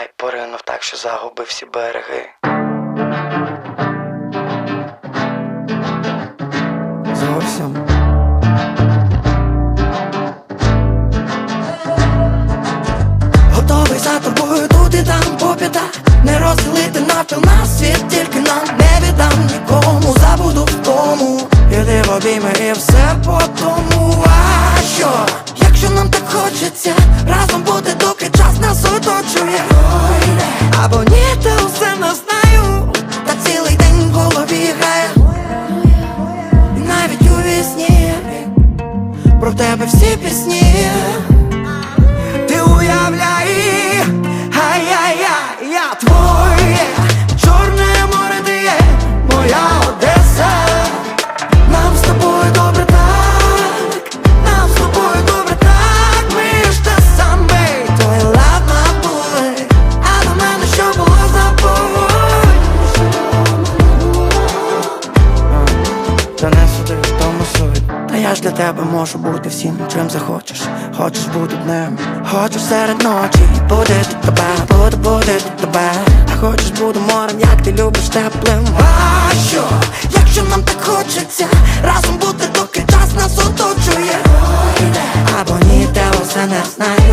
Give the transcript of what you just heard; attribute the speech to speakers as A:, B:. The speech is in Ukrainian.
A: Ай, поринув так, що загубив всі береги. Зовсім. Готовий за тобою тут і там по п'ятах Не розділити навпіл на світ, тільки нам не віддам нікому, забуду в тому Іди в обійми і все по тому Або ні, та усе не знаю. Та цілий день в голові грає. Навіть у вісні. Про тебе всі пісні. Ти уявляй, ай-яй-яй, я твоє. Чорне море ти є, моя я ж для тебе можу бути всім, чим захочеш, хочеш бути днем, Хочу серед ночі, буде тут тебе, буду, буде тут тебе, а хочеш буду морем, як ти любиш теплим. А якщо нам так хочеться, разом бути, доки час нас оточує, або ні, те усе не знає.